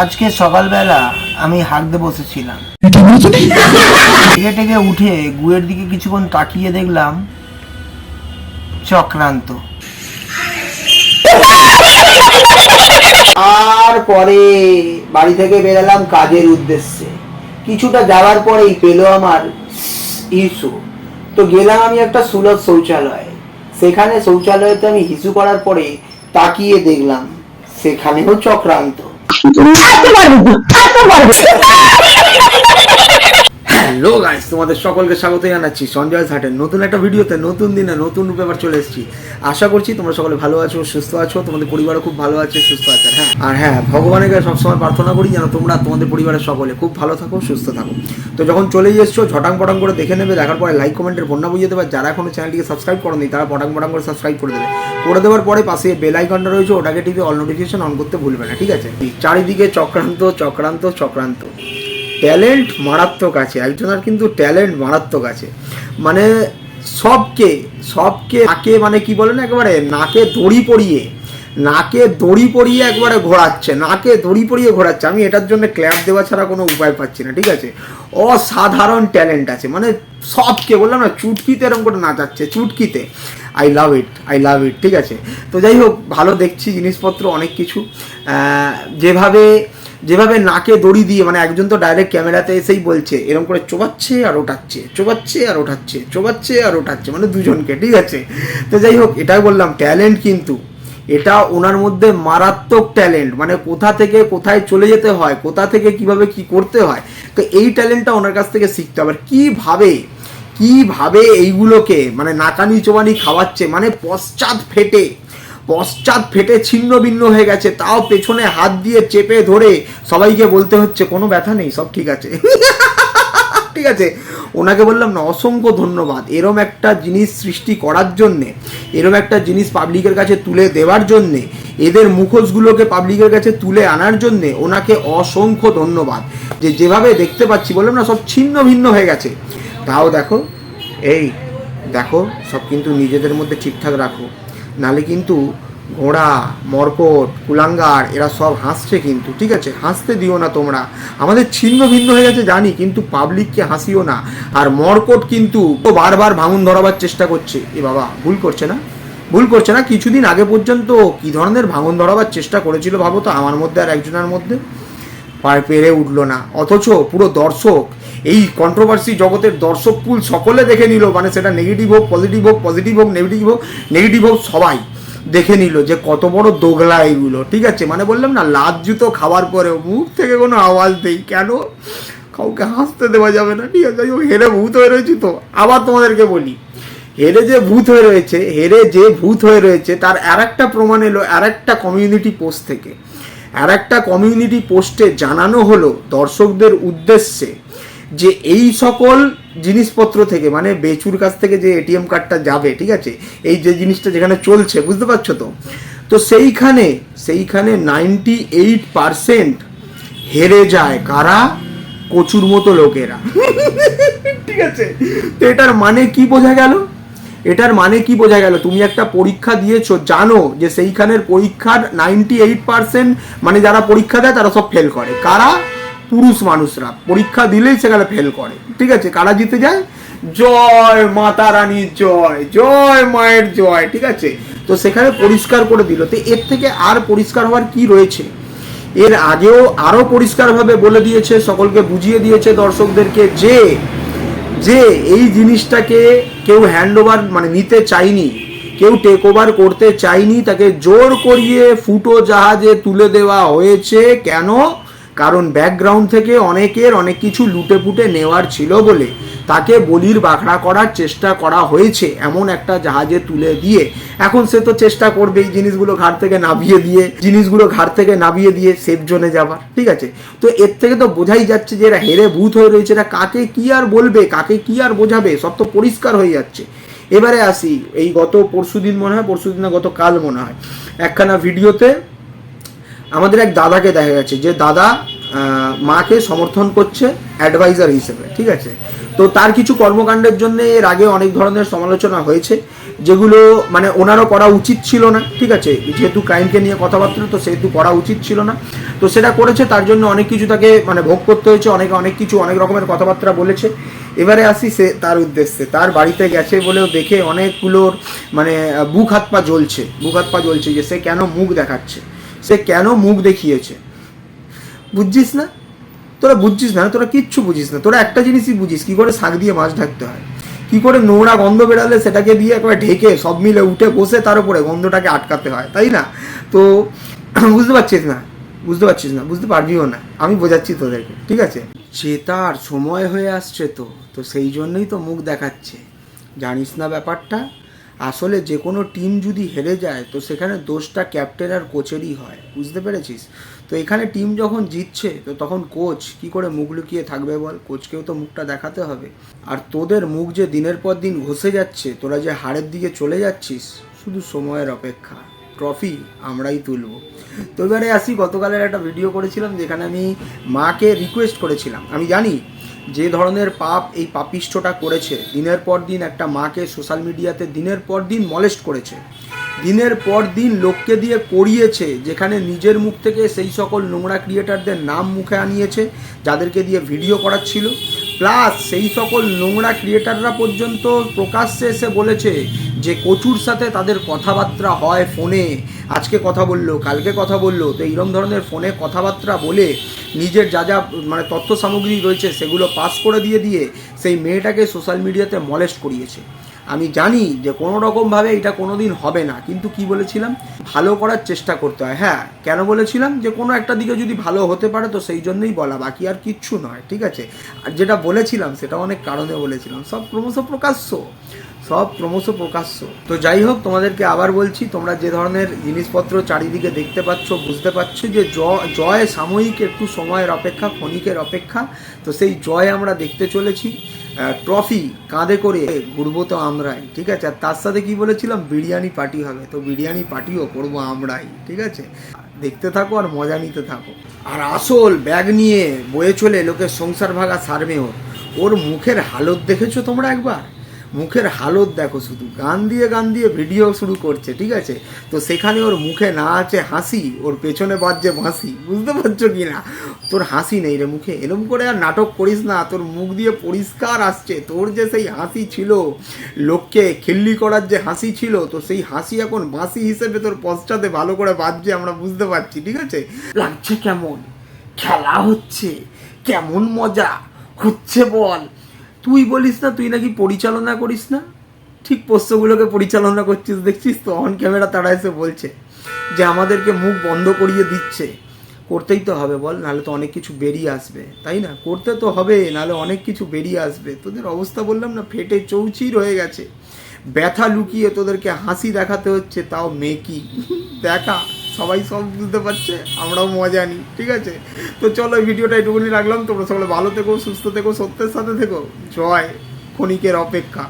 আজকে সকালবেলা আমি হাঁকতে বসেছিলাম। টেকে উঠে গুয়ের দিকে কিছুক্ষণ তাকিয়ে দেখলাম চক্রান্ত। আর পরে বাড়ি থেকে বেরালাম কাজের উদ্দেশ্যে। কিছুটা যাওয়ার পরেই পেল আমার ইস্যু তো গেলাম আমি একটা সুলভ শৌচালয়ে। সেখানে শৌচালয়তে আমি হিসু করার পরে তাকিয়ে দেখলাম সেখানেও চক্রান্ত। হ্যালো গাইস তোমাদের সকলকে স্বাগত জানাচ্ছি সঞ্জয় ঘাটের নতুন একটা ভিডিওতে, নতুন দিনে নতুন রূপে আবার চলে এসেছি। আশা করছি তোমরা সকলে ভালো আছো, সুস্থ আছো, তোমাদের পরিবারও খুব ভালো আছে, সুস্থ আছে হ্যাঁ। আর হ্যাঁ ভগবানের কাছে সবসময় প্রার্থনা করি যেন তোমরা, তোমাদের পরিবারের সকলে খুব ভালো থাকো, সুস্থ থাকো। তো যখন চলেই এসছো, ঝটাং পটাং করে দেখে নেবে, দেখার পরে লাইক কমেন্টের বন্যা বুঝিয়ে দেবে। যারা এখনও চ্যানেলটিকে সাবস্ক্রাইব করেনি, তারা পটাং পটাং করে সাবস্ক্রাইব করে দেবে। করে দেওয়ার পরে পাশে বেল আইকনটা রয়েছে, ওটাকে টিপে অল নোটিফিকেশন অন করতে ভুলবে না, ঠিক আছে? চারিদিকে চক্রান্ত চক্রান্ত চক্রান্ত। ট্যালেন্ট মারাত্মক আছে, একজনের কিন্তু ট্যালেন্ট মারাত্মক আছে। মানে সবকে সবকে নাকে মানে কি না একেবারে? নাকে দড়ি পরিয়ে, নাকে দড়ি পরিয়ে একবারে ঘোরাচ্ছে, নাকে দড়ি পরিয়ে ঘোরাচ্ছে। আমি এটার জন্য ক্ল্যাপ দেওয়া ছাড়া কোনো উপায় পাচ্ছি না, ঠিক আছে? অসাধারণ ট্যালেন্ট আছে মানে সবকে বললাম না, চুটকিতে এরকম করে নাচাচ্ছে, চুটকিতে। I love it I love ইট ঠিক আছে? তো যাই হোক, ভালো দেখছি জিনিসপত্র, অনেক কিছু। যেভাবে যেভাবে নাকে দড়ি দিয়ে মানে একজন তো ডাইরেক্ট ক্যামেরাতে এসেই বলছে এরকম করে চোবাচ্ছে আর ওঠাচ্ছে, চোবাচ্ছে আর ওঠাচ্ছে, চোবাচ্ছে আর ওঠাচ্ছে মানে দুজনকে, ঠিক আছে? তো যাই হোক, এটাই বললাম ট্যালেন্ট কিন্তু, এটা ওনার মধ্যে মারাত্মক ট্যালেন্ট মানে কোথা থেকে কোথায় চলে যেতে হয়, কোথা থেকে কীভাবে কি করতে হয়, তো এই ট্যালেন্টটা ওনার কাছ থেকে শিখতে হবে। কীভাবে কীভাবে এইগুলোকে মানে নাকানি চোবানি খাওয়াচ্ছে মানে পশ্চাৎ ফেটে পশ্চাৎ ফেটে ছিন্ন ভিন্ন হয়ে গেছে, তাও পেছনে হাত দিয়ে চেপে ধরে সবাইকে বলতে হচ্ছে, কোনো ব্যথা নেই, সব ঠিক আছে। ঠিক আছে। ওনাকে বললাম, না, অসংখ্য ধন্যবাদ। এরম একটা জিনিস সৃষ্টি করার জন্যে, এরম একটা জিনিস পাবলিকের কাছে তুলে দেওয়ার জন্যে, এদের মুখোশগুলোকে পাবলিকের কাছে তুলে আনার জন্যে ওনাকে অসংখ্য ধন্যবাদ। যে যেভাবে দেখতে পাচ্ছি, বললাম, না, সব ছিন্ন ভিন্ন হয়ে গেছে। তাও দেখো, এই দেখো, সব কিন্তু নিজেদের মধ্যে ঠিকঠাক রাখো। নালে কিন্তু ঘোড়া, মরকট, কুলাঙ্গার, এরা সব হাসছে কিন্তু, ঠিক আছে? হাসতে দিও না তোমরা। আমাদের ছিন্ন ভিন্ন হয়ে গেছে, জানি, কিন্তু পাবলিককে হাসিও না। আর মরকট কিন্তু বারবার ভাঙন ধরাবার চেষ্টা করছে। এ বাবা, ভুল করছে না? ভুল করছে না? কিছুদিন আগে পর্যন্ত কি ধরনের ভাঙন ধরাবার চেষ্টা করেছিল ভাবো তো, আমার মধ্যে আর একজনের মধ্যে? পেরে উঠল না। অথচ পুরো দর্শক এই কন্ট্রোভার্সি জগতের দর্শক পুল সকলে দেখে নিল মানে সেটা নেগেটিভ হোক পজিটিভ হোক পজিটিভ হোক নেগেটিভ হোক নেগেটিভ হোক, সবাই দেখে নিল যে কত বড় দোগলা এইগুলো ঠিক আছে? মানে বললাম না লাজ জুতো খাওয়ার পরেও মুখ থেকে কোনো আওয়াজ নেই। কেন? কাউকে হাসতে দেওয়া যাবে না, ঠিক আছে? হেরে ভূত হয়ে রয়েছি তো। আবার তোমাদেরকে বলি, হেরে যে ভূত হয়ে রয়েছে, হেরে যে ভূত হয়ে রয়েছে, তার আর একটা প্রমাণ এলো আর একটা কমিউনিটি পোস্ট থেকে। আর একটা কমিউনিটি পোস্টে জানানো হলো দর্শকদের উদ্দেশ্যে। যে এই সকল জিনিসপত্র থেকে মানে বেচুর কাছ থেকে যে এটিএম কার্ডটা যাবে, ঠিক আছে? এই যে জিনিসটা যেখানে চলছে, বুঝতে পারছ তো? তো সেইখানে সেইখানে নাইনটি এইট পারসেন্ট হেরে যায় কারা? কচুর মতো লোকেরা। ঠিক আছে? তো এটার মানে কি বোঝা গেল? এটার মানে কি বোঝা গেল? তুমি একটা পরীক্ষা দিয়েছ, জানো যে সেইখানের পরীক্ষার নাইনটি এইট পার্সেন্ট মানে যারা পরীক্ষা দেয় তারা সব ফেল করে। কারা? পুরুষ মানুষরা। পরীক্ষা দিলেই সেখানে ফেল করে। ঠিক আছে? কারা জিতে যায়? জয়, মাতা রানীর জয় জয় মায়ের জয়, ঠিক আছে? তো সেখানে পরিষ্কার করে দিল। তো এর থেকে আর পরিষ্কার হওয়ার কি রয়েছে? এর আগেও আরও পরিষ্কারভাবে বলে দিয়েছে, সকলকে বুঝিয়ে দিয়েছে দর্শকদেরকে যে যে এই জিনিসটাকে কেউ হ্যান্ড ওভার মানে নিতে চায়নি, কেউ টেক ওভার করতে চায়নি, তাকে জোর করিয়ে ফুটো জাহাজে তুলে দেওয়া হয়েছে। কেন? কারণ ব্যাকগ্রাউন্ড থেকে অনেকের অনেক কিছু লুটে পুটে নেওয়ার ছিল বলে তাকে বলির বাখড়া করার চেষ্টা করা হয়েছে, এমন একটা জাহাজে তুলে দিয়ে। এখন সে তো চেষ্টা করবে এই জিনিসগুলো ঘাট থেকে নামিয়ে দিয়ে, জিনিসগুলো ঘাট থেকে নামিয়ে দিয়ে সেফ জোনে যাবার ঠিক আছে? তো এর থেকে তো বোঝাই যাচ্ছে যে এরা হেরে ভূত হয়ে রয়েছে, এরা কাকে কি আর বলবে, কাকে কি আর বোঝাবে, সব তো পরিষ্কার হয়ে যাচ্ছে। এবারে আসি, এই গত পরশুদিন মনে হয়, পরশুদিন না গত কাল মনে হয়, একখানা ভিডিওতে আমাদের এক দাদাকে দেখা গেছে যে দাদা মাকে সমর্থন করছে অ্যাডভাইজার হিসেবে, ঠিক আছে? তো তার কিছু কর্মকাণ্ডের জন্য এর আগে অনেক ধরনের সমালোচনা হয়েছে, যেগুলো মানে ওনারও করা উচিত ছিল না, ঠিক আছে? যেহেতু ক্রাইমকে নিয়ে কথাবার্তা, তো সেহেতু করা উচিত ছিল না। তো সেটা করেছে, তার জন্য অনেক কিছু তাকে মানে ভোগ করতে হয়েছে, অনেকে, অনেক কিছু, অনেক রকমের কথাবার্তা বলেছে। এবারে আসি সে তার উদ্দেশ্যে, তার বাড়িতে গেছে বলেও দেখে অনেকগুলোর মানে বুক হাত পা জ্বলছে, বুক হাত পা জ্বলছে যে সে কেন মুখ দেখাচ্ছে। সে কেন মুখ দেখিয়েছে? বুঝছিস না? তোরা বুঝছিস না? তোরা কিচ্ছু বুঝিস না। তোরা একটা জিনিসই বুঝিস, কি করে শাক দিয়ে মাছ ঢাকতে হয়? কি করে নোংরা গন্ধ বেরালে সেটাকে দিয়ে একবার ঢেকে সব মিলে উঠে বসে তার উপরে গন্ধটাকে আটকাতে হয়, তাই না? তো বুঝতে পারছিস না? বুঝতে পারছিস না? বুঝতে পারবিও না। আমি বোঝাচ্ছি তোদেরকে, ঠিক আছে? সে তার সময় হয়ে আসছে তো তো সেই জন্যই তো মুখ দেখাচ্ছে। জানিস না ব্যাপারটা? আসলে যে কোনো টিম যদি হেরে যায়, তো সেখানে দোষটা ক্যাপ্টেন আর কোচেরই হয়। বুঝতে পেরেছিস? তো এখানে টিম যখন জিতছে, তো তখন কোচ কি করে মুখ লুকিয়ে থাকবে বল? কোচকেও তো মুখটা দেখাতে হবে। আর তোদের মুখ যে দিনের পর দিন ঘষে যাচ্ছে, তোরা যে হাড়ের দিকে চলে যাচ্ছিস, শুধু সময়ের অপেক্ষা। ট্রফি আমরাই তুলব। তো এবারে আসি, গতকালের একটা ভিডিও করেছিলাম যেখানে আমি মাকে রিকোয়েস্ট করেছিলাম। আমি জানি যে ধরনের পাপ এই পাপিষ্ঠটা করেছে, দিনের পর দিন একটা মাকে সোশ্যাল মিডিয়াতে দিনের পর দিন মলেস্ট করেছে। দিনের পর দিন লোককে দিয়ে করিয়েছে, যেখানে নিজের মুখ থেকে সেই সকল নোংরা ক্রিয়েটারদের নাম মুখে আনিয়েছে, যাদেরকে দিয়ে ভিডিও করাচ্ছিল। প্লাস সেই সকল নোংরা ক্রিয়েটাররা পর্যন্ত প্রকাশ্যে এসে বলেছে যে কচুর সাথে তাদের কথাবার্তা হয় ফোনে। আজকে কথা বলল, কালকে কথা বলল। তো এইরকম ধরনের ফোনে কথাবার্তা বলে নিজের যা যা মানে তথ্য সামগ্রী রয়েছে সেগুলো পাস করে দিয়ে দিয়ে সেই মেয়েটাকে সোশ্যাল মিডিয়াতে মলেস্ট করিয়েছে। আমি জানি যে কোনো রকমভাবে এটা কোনো দিন হবে না, কিন্তু কি বলেছিলাম? ভালো করার চেষ্টা করতে হয়। হ্যাঁ কেন বলেছিলাম? যে কোনো একটা দিকে যদি ভালো হতে পারে তো সেই জন্যই বলা, বাকি আর কিচ্ছু নয়, ঠিক আছে? আর যেটা বলেছিলাম সেটা অনেক কারণে বলেছিলাম। সব ক্রমশ প্রকাশ্য, সব ক্রমশ প্রকাশ্য। তো যাই হোক, তোমাদেরকে আবার বলছি, তোমরা যে ধরনের জিনিসপত্র চারিদিকে দেখতে পাচ্ছ, বুঝতে পারছ যে জয় সাময়িক একটু সময়ের অপেক্ষা, ক্ষণিকের অপেক্ষা। তো সেই জয় আমরা দেখতে চলেছি। ট্রফি কাঁধে করে ঘুরবো তো আমরাই, ঠিক আছে? আর তার সাথে কি বলেছিলাম? বিরিয়ানি পার্টি হবে, তো বিরিয়ানি পার্টিও করব আমরাই, ঠিক আছে? দেখতে থাকো আর মজা নিতে থাকো। আর আসল ব্যাগ নিয়ে বয়ে চলে লোকের সংসার ভাগা সারবে ওর। ওর মুখের হালত দেখেছ তোমরা একবার? মুখের হালত দেখো শুধু। গান দিয়ে গান দিয়ে ভিডিও শুরু করছে, ঠিক আছে? তো সেখানে ওর মুখে না আছে হাসি, ওর পেছনে বাজছে বাঁশি, বুঝতে পারছ কি না? তোর হাসি নেই রে মুখে, এরম করে আর নাটক করিস না, তোর মুখ দিয়ে পরিষ্কার আসছে। তোর যে সেই হাসি ছিল, লোককে খিল্লি করার যে হাসি ছিল, তো সেই হাসি এখন বাঁশি হিসেবে তোর পশ্চাতে ভালো করে বাজছে, আমরা বুঝতে পারছি, ঠিক আছে? লাগছে কেমন? খেলা হচ্ছে, কেমন মজা? হচ্ছে বল। তুই বলিস না, তুই নাকি পরিচালনা করিস না? ঠিক পোষ্যগুলোকে পরিচালনা করছিস, দেখছিস তো? অন ক্যামেরা তারা এসে বলছে যে আমাদেরকে মুখ বন্ধ করিয়ে দিচ্ছে। করতেই তো হবে বল, নাহলে তো অনেক কিছু বেরিয়ে আসবে, তাই না? করতে তো হবে, নাহলে অনেক কিছু বেরিয়ে আসবে। তোদের অবস্থা বললাম না, ফেটে চৌচির হয়ে গেছে। ব্যথা লুকিয়ে তোদেরকে হাসি দেখাতে হচ্ছে, তাও মেকি। দেখা। সবাই সব বুঝতে পারছে, আমরাও মজা নিই, ঠিক আছে? তো চলো ভিডিওটা এটুকুনি রাখলাম, তোমরা সকলে ভালো থেকো, সুস্থ থেকো, সত্যের সাথে থেকো। জয়, ক্ষণিকের অপেক্ষা।